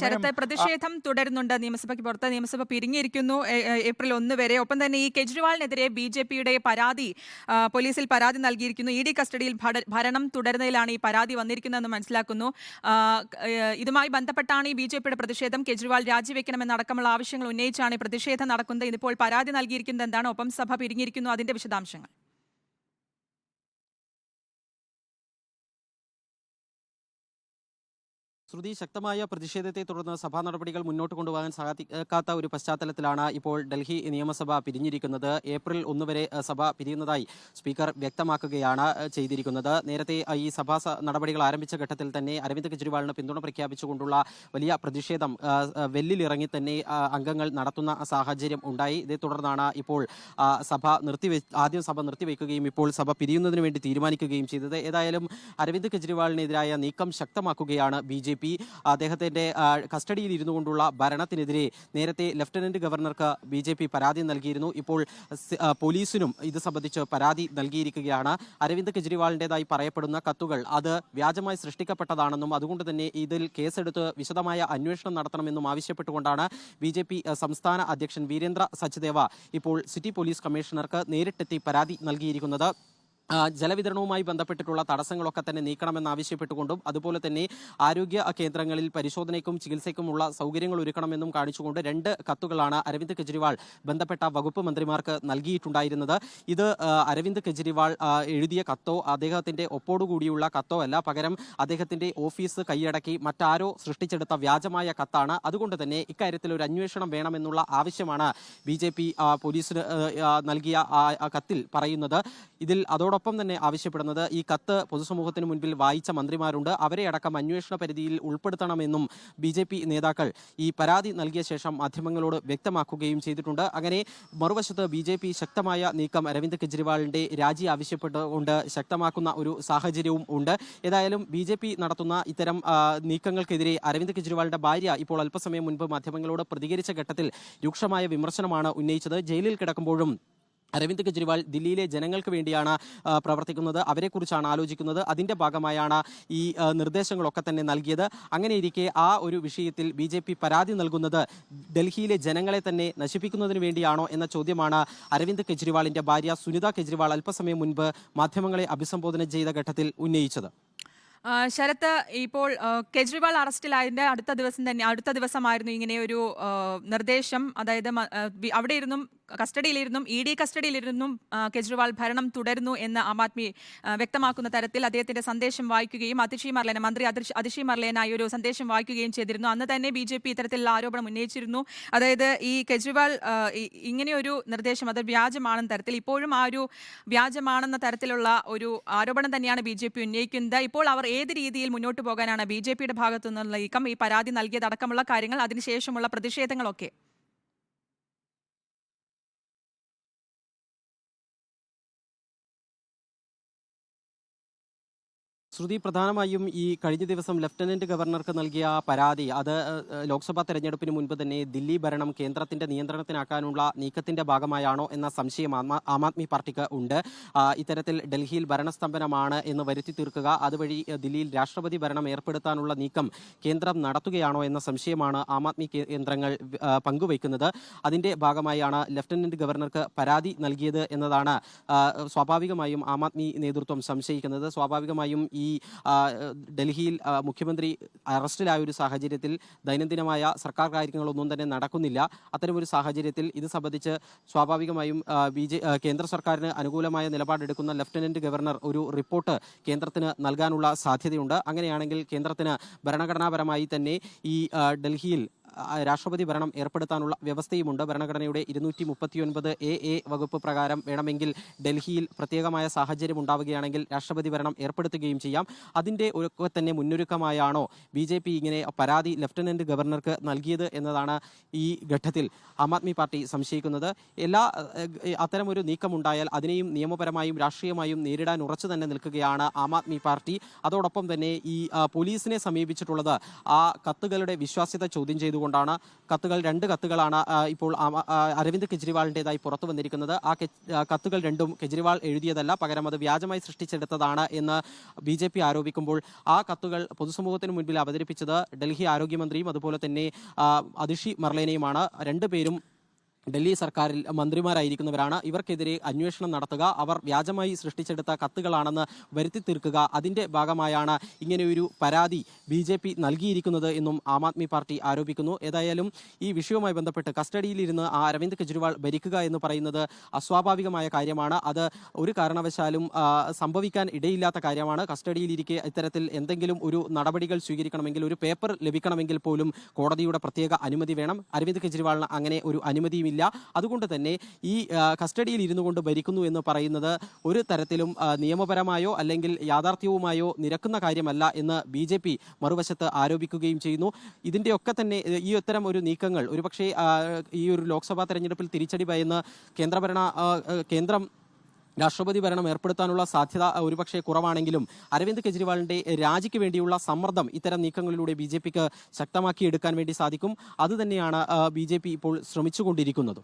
ശരത്ത് പ്രതിഷേധം തുടരുന്നുണ്ട്. നിയമസഭയ്ക്ക് പുറത്ത് നിയമസഭ പിരിഞ്ഞിരിക്കുന്നു. ഏപ്രിൽ ഒന്ന് വരെ. ഒപ്പം തന്നെ ഈ കെജ്രിവാളിനെതിരെ ബി ജെ പിയുടെ പരാതി പോലീസിൽ പരാതി നൽകിയിരിക്കുന്നു. ഇ ഡി കസ്റ്റഡിയിൽ ഭരണം തുടരുന്നതിലാണ് ഈ പരാതി വന്നിരിക്കുന്നതെന്ന് മനസ്സിലാക്കുന്നു. ഇതുമായി ബന്ധപ്പെട്ടാണ് ഈ ബി ജെ പിയുടെ പ്രതിഷേധം. കെജ്രിവാൾ രാജിവെക്കണമെന്നടക്കമുള്ള ആവശ്യങ്ങൾ ഉന്നയിച്ചാണ് ഈ പ്രതിഷേധം നടക്കുന്നത്. ഇതിപ്പോൾ പരാതി നൽകിയിരിക്കുന്നത് എന്താണ്? ഒപ്പം സഭ പിരിഞ്ഞിരിക്കുന്നു. അതിന്റെ വിശദാംശങ്ങൾ. ശ്രുതി ശക്തമായ പ്രതിഷേധത്തെ തുടർന്ന് സഭാ നടപടികൾ മുന്നോട്ട് കൊണ്ടുപോകാൻ സാധിക്കാത്ത ഒരു പശ്ചാത്തലത്തിലാണ് ഇപ്പോൾ ഡൽഹി നിയമസഭ പിരിഞ്ഞിരിക്കുന്നത്. ഏപ്രിൽ ഒന്ന് വരെ സഭ പിരിയുന്നതായി സ്പീക്കർ വ്യക്തമാക്കുകയാണ് ചെയ്തിരിക്കുന്നത്. നേരത്തെ ഈ സഭാ നടപടികൾ ആരംഭിച്ച ഘട്ടത്തിൽ തന്നെ അരവിന്ദ് കെജ്രിവാളിന് പിന്തുണ പ്രഖ്യാപിച്ചുകൊണ്ടുള്ള വലിയ പ്രതിഷേധം വെല്ലിലിറങ്ങി തന്നെ അംഗങ്ങൾ നടത്തുന്ന സാഹചര്യം ഉണ്ടായി. ഇതേ തുടർന്നാണ് ഇപ്പോൾ സഭ നിർത്തിവെ ആദ്യം സഭ നിർത്തിവെക്കുകയും ഇപ്പോൾ സഭ പിരിയുന്നതിന് വേണ്ടി തീരുമാനിക്കുകയും ചെയ്തത്. ഏതായാലും അരവിന്ദ് കെജ്രിവാളിനെതിരായ നീക്കം ശക്തമാക്കുകയാണ് ബി പി അദ്ദേഹത്തിന്റെ കസ്റ്റഡിയിൽ ഇരുന്നു കൊണ്ടുള്ള ഭരണത്തിനെതിരെ നേരത്തെ ലഫ്റ്റനന്റ് ഗവർണർക്ക് ബി ജെ പി പരാതി നൽകിയിരുന്നു. ഇപ്പോൾ പോലീസിനും ഇത് സംബന്ധിച്ച് പരാതി നൽകിയിരിക്കുകയാണ്. അരവിന്ദ് കെജ്രിവാളിന്റെതായി പറയപ്പെടുന്ന കത്തുകൾ അത് വ്യാജമായി സൃഷ്ടിക്കപ്പെട്ടതാണെന്നും അതുകൊണ്ട് തന്നെ ഇതിൽ കേസെടുത്ത് വിശദമായ അന്വേഷണം നടത്തണമെന്നും ആവശ്യപ്പെട്ടുകൊണ്ടാണ് ബി ജെ പി സംസ്ഥാന അധ്യക്ഷൻ വീരേന്ദ്ര സച്ദേവ ഇപ്പോൾ സിറ്റി പോലീസ് കമ്മീഷണർക്ക് നേരിട്ടെത്തി പരാതി നൽകിയിരിക്കുന്നത്. ജലവിതരണവുമായി ബന്ധപ്പെട്ടിട്ടുള്ള തടസ്സങ്ങളൊക്കെ തന്നെ നീക്കണമെന്നാവശ്യപ്പെട്ടുകൊണ്ടും അതുപോലെ തന്നെ ആരോഗ്യ കേന്ദ്രങ്ങളിൽ പരിശോധനയ്ക്കും ചികിത്സയ്ക്കുമുള്ള സൗകര്യങ്ങൾ ഒരുക്കണമെന്നും കാണിച്ചുകൊണ്ട് രണ്ട് കത്തുകളാണ് അരവിന്ദ് കെജ്രിവാൾ ബന്ധപ്പെട്ട വകുപ്പ് മന്ത്രിമാർക്ക് നൽകിയിട്ടുണ്ടായിരുന്നത്. ഇത് അരവിന്ദ് കെജ്രിവാൾ എഴുതിയ കത്തോ അദ്ദേഹത്തിന്റെ ഒപ്പോടുകൂടിയുള്ള കത്തോ അല്ല പകരം അദ്ദേഹത്തിന്റെ ഓഫീസ് കൈയടക്കി മറ്റാരോ സൃഷ്ടിച്ചെടുത്ത വ്യാജമായ കത്താണ്. അതുകൊണ്ട് തന്നെ ഇക്കാര്യത്തിൽ ഒരു അന്വേഷണം വേണമെന്നുള്ള ആവശ്യമാണ് ബി പോലീസിന് നൽകിയ കത്തിൽ പറയുന്നത്. ഇതിൽ അതോടൊപ്പം തന്നെ ആവശ്യപ്പെടുന്നത് ഈ കത്ത് പൊതുസമൂഹത്തിന് മുൻപിൽ വായിച്ച മന്ത്രിമാരുണ്ട്. അവരെ അടക്കം അന്വേഷണ പരിധിയിൽ ഉൾപ്പെടുത്തണമെന്നും ബി ജെ പി നേതാക്കൾ ഈ പരാതി നൽകിയ ശേഷം മാധ്യമങ്ങളോട് വ്യക്തമാക്കുകയും ചെയ്തിട്ടുണ്ട്. അങ്ങനെ മറുവശത്ത് ബി ജെ പി ശക്തമായ നീക്കം അരവിന്ദ് കെജ്രിവാളിന്റെ രാജി ആവശ്യപ്പെട്ടുകൊണ്ട് ശക്തമാക്കുന്ന ഒരു സാഹചര്യവും ഉണ്ട്. ഏതായാലും ബി ജെ പി നടത്തുന്ന ഇത്തരം നീക്കങ്ങൾക്കെതിരെ അരവിന്ദ് കെജ്രിവാളിന്റെ ഭാര്യ ഇപ്പോൾ അല്പസമയം മുൻപ് മാധ്യമങ്ങളോട് പ്രതികരിച്ച ഘട്ടത്തിൽ രൂക്ഷമായ വിമർശനമാണ് ഉന്നയിച്ചത്. ജയിലിൽ കിടക്കുമ്പോഴും അരവിന്ദ് കെജ്രിവാൾ ദില്ലിയിലെ ജനങ്ങൾക്ക് വേണ്ടിയാണ് പ്രവർത്തിക്കുന്നത്. അവരെക്കുറിച്ചാണ് ആലോചിക്കുന്നത്. അതിന്റെ ഭാഗമായാണ് ഈ നിർദ്ദേശങ്ങളൊക്കെ തന്നെ നൽകിയത്. അങ്ങനെയിരിക്കെ ആ ഒരു വിഷയത്തിൽ ബി ജെ പി പരാതി നൽകുന്നത് ഡൽഹിയിലെ ജനങ്ങളെ തന്നെ നശിപ്പിക്കുന്നതിന് വേണ്ടിയാണോ എന്ന ചോദ്യമാണ് അരവിന്ദ് കെജ്രിവാളിന്റെ ഭാര്യ സുനിത കെജ്രിവാൾ അല്പസമയം മുൻപ് മാധ്യമങ്ങളെ അഭിസംബോധന ചെയ്ത ഘട്ടത്തിൽ ഉന്നയിച്ചത്. ശരത്ത് ഇപ്പോൾ കേജ്രിവാൾ അറസ്റ്റിലായതിന്റെ അടുത്ത ദിവസം തന്നെ അടുത്ത ദിവസമായിരുന്നു ഇങ്ങനെ ഒരു നിർദ്ദേശം. അതായത് അവിടെ ഇരുന്നും കസ്റ്റഡിയിലിരുന്നും ഇ ഡി കസ്റ്റഡിയിലിരുന്നും കെജ്രിവാൾ ഭരണം തുടരുന്നു എന്ന് ആം ആദ്മി വ്യക്തമാക്കുന്ന തരത്തിൽ അദ്ദേഹത്തിന്റെ സന്ദേശം വായിക്കുകയും അതിഷി മർലേന മന്ത്രി അതിഷ് മർലേനായി ഒരു സന്ദേശം വായിക്കുകയും ചെയ്തിരുന്നു. അന്ന് തന്നെ ബി ജെ പി ഇത്തരത്തിലുള്ള ആരോപണം ഉന്നയിച്ചിരുന്നു. അതായത് ഈ കെജ്രിവാൾ ഇങ്ങനെയൊരു നിർദ്ദേശം അത് വ്യാജമാണെന്ന തരത്തിൽ ഇപ്പോഴും ആ ഒരു വ്യാജമാണെന്ന തരത്തിലുള്ള ഒരു ആരോപണം തന്നെയാണ് ബി ഉന്നയിക്കുന്നത്. ഇപ്പോൾ അവർ ഏത് രീതിയിൽ മുന്നോട്ട് പോകാനാണ് ബി ജെ പിയുടെ ഭാഗത്തു നിന്നുള്ള നീക്കം ഈ പരാതി നൽകിയതടക്കമുള്ള കാര്യങ്ങൾ അതിനുശേഷമുള്ള പ്രതിഷേധങ്ങളൊക്കെ? ശ്രുതി പ്രധാനമായും ഈ കഴിഞ്ഞ ദിവസം ലഫ്റ്റനന്റ് ഗവർണർക്ക് നൽകിയ പരാതി അത് ലോക്സഭാ തെരഞ്ഞെടുപ്പിന് മുൻപ് തന്നെ ദില്ലി ഭരണം കേന്ദ്രത്തിന്റെ നിയന്ത്രണത്തിനാക്കാനുള്ള നീക്കത്തിന്റെ ഭാഗമായാണോ എന്ന സംശയം ആം ആദ്മി പാർട്ടിക്ക് ഉണ്ട്. ഇത്തരത്തിൽ ഡൽഹിയിൽ ഭരണസ്തംഭനമാണ് എന്ന് വരുത്തി തീർക്കുക അതുവഴി ദില്ലിയിൽ രാഷ്ട്രപതി ഭരണം ഏർപ്പെടുത്താനുള്ള നീക്കം കേന്ദ്രം നടത്തുകയാണോ എന്ന സംശയമാണ് ആം ആദ്മി കേന്ദ്രങ്ങൾ പങ്കുവയ്ക്കുന്നത്. അതിന്റെ ഭാഗമായാണ് ലഫ്റ്റനന്റ് ഗവർണർക്ക് പരാതി നൽകിയത് എന്നതാണ് സ്വാഭാവികമായും ആം ആദ്മി നേതൃത്വം സംശയിക്കുന്നത്. സ്വാഭാവികമായും ഈ ആ, ഡൽഹിയിൽ മുഖ്യമന്ത്രി അറസ്റ്റിലായ ഒരു സാഹചര്യത്തിൽ ദൈനംദിനമായ സർക്കാർ കാര്യങ്ങളൊന്നും തന്നെ നടക്കുന്നില്ല. അത്തരമൊരു സാഹചര്യത്തിൽ ഇത് സംബന്ധിച്ച് സ്വാഭാവികമായും ബി ജെ കേന്ദ്ര സർക്കാരിന് അനുകൂലമായ നിലപാടെടുക്കുന്ന ലഫ്റ്റനന്റ് ഗവർണർ ഒരു റിപ്പോർട്ട് കേന്ദ്രത്തിന് നൽകാനുള്ള സാധ്യതയുണ്ട്. അങ്ങനെയാണെങ്കിൽ കേന്ദ്രത്തിന് ഭരണഘടനാപരമായി തന്നെ ഈ ഡൽഹിയിൽ രാഷ്ട്രപതി ഭരണം ഏർപ്പെടുത്താനുള്ള വ്യവസ്ഥയുമുണ്ട്. ഭരണഘടനയുടെ ഇരുന്നൂറ്റി മുപ്പത്തിയൊൻപത് എ എ വകുപ്പ് പ്രകാരം വേണമെങ്കിൽ ഡൽഹിയിൽ പ്രത്യേകമായ സാഹചര്യം ഉണ്ടാവുകയാണെങ്കിൽ രാഷ്ട്രപതി ഭരണം ഏർപ്പെടുത്തുകയും ചെയ്യാം. അതിന്റെ ഒക്കെ തന്നെ മുന്നൊരുക്കമായാണോ ബി ജെ പി ഇങ്ങനെ പരാതി ലഫ്റ്റനന്റ് ഗവർണർക്ക് നൽകിയത് എന്നതാണ് ഈ ഘട്ടത്തിൽ ആം ആദ്മി പാർട്ടി സംശയിക്കുന്നത്. എല്ലാ അത്തരമൊരു നീക്കമുണ്ടായാൽ അതിനെയും നിയമപരമായും രാഷ്ട്രീയമായും നേരിടാൻ ഉറച്ചു തന്നെ നിൽക്കുകയാണ് ആം ആദ്മി പാർട്ടി. അതോടൊപ്പം തന്നെ ഈ പോലീസിനെ സമീപിച്ചിട്ടുള്ളത് ആ കത്തുകളുടെ വിശ്വാസ്യത ചോദ്യം ചെയ്തുകൊണ്ട് ചെയ്തുകൊണ്ടാണ് കത്തുകൾ രണ്ട് കത്തുകളാണ് ഇപ്പോൾ അരവിന്ദ് കെജ്രിവാളിന്റെതായി പുറത്തു വന്നിരിക്കുന്നത്. ആ കത്തുകൾ രണ്ടും കെജ്രിവാൾ എഴുതിയതല്ല പകരം അത് വ്യാജമായി സൃഷ്ടിച്ചെടുത്തതാണ് എന്ന് ബി ജെ പി ആരോപിക്കുമ്പോൾ ആ കത്തുകൾ പൊതുസമൂഹത്തിന് മുൻപിൽ അവതരിപ്പിച്ചത് ഡൽഹി ആരോഗ്യമന്ത്രിയും അതുപോലെ തന്നെ അതിഷി മർലേനയുമാണ്. രണ്ടുപേരും ഡൽഹി സർക്കാരിൽ മന്ത്രിമാരായിരിക്കുന്നവരാണ്. ഇവർക്കെതിരെ അന്വേഷണം നടത്തുക അവർ വ്യാജമായി സൃഷ്ടിച്ചെടുത്ത കത്തുകളാണെന്ന് വരുത്തി തീർക്കുക. അതിന്റെ ഭാഗമായാണ് ഇങ്ങനെയൊരു പരാതി ബി ജെ പി നൽകിയിരിക്കുന്നത് എന്നും ആം ആദ്മി പാർട്ടി ആരോപിക്കുന്നു. ഏതായാലും ഈ വിഷയവുമായി ബന്ധപ്പെട്ട് കസ്റ്റഡിയിലിരുന്ന് ആ അരവിന്ദ് കെജ്രിവാൾ ഭരിക്കുക എന്ന് പറയുന്നത് അസ്വാഭാവികമായ കാര്യമാണ്. അത് ഒരു കാരണവശാലും സംഭവിക്കാൻ ഇടയില്ലാത്ത കാര്യമാണ്. കസ്റ്റഡിയിലിരിക്കെ ഇത്തരത്തിൽ എന്തെങ്കിലും ഒരു നടപടികൾ സ്വീകരിക്കണമെങ്കിൽ ഒരു പേപ്പർ ലഭിക്കണമെങ്കിൽ പോലും കോടതിയുടെ പ്രത്യേക അനുമതി വേണം. അരവിന്ദ് കെജ്രിവാളിന് അങ്ങനെ ഒരു അനുമതിയുമില്ല അതുകൊണ്ട് തന്നെ ഈ കസ്റ്റഡിയിൽ ഇരുന്നു കൊണ്ട് ഭരിക്കുന്നു എന്ന് പറയുന്നത് ഒരു തരത്തിലും നിയമപരമായോ അല്ലെങ്കിൽ യാഥാർത്ഥ്യവുമായോ നിരക്കുന്ന കാര്യമല്ല എന്ന് ബി ജെ പി മറുവശത്ത് ആരോപിക്കുകയും ചെയ്യുന്നു. ഇതിന്റെയൊക്കെ തന്നെ ഈ ഇത്തരം ഒരു നീക്കങ്ങൾ ഒരുപക്ഷേ ഈ ഒരു ലോക്സഭാ തെരഞ്ഞെടുപ്പിൽ തിരിച്ചടി ഭയന്ന് കേന്ദ്രഭരണ കേന്ദ്രം രാഷ്ട്രപതി ഭരണം ഏർപ്പെടുത്താനുള്ള സാധ്യത ഒരുപക്ഷെ കുറവാണെങ്കിലും അരവിന്ദ് കെജ്രിവാളിന്റെ രാജിക്ക് വേണ്ടിയുള്ള സമ്മർദ്ദം ഇത്തരം നീക്കങ്ങളിലൂടെ ബി ജെ പിക്ക് ശക്തമാക്കിയെടുക്കാൻ വേണ്ടി സാധിക്കും. അതുതന്നെയാണ് ബി ജെ പി ഇപ്പോൾ ശ്രമിച്ചുകൊണ്ടിരിക്കുന്നത്.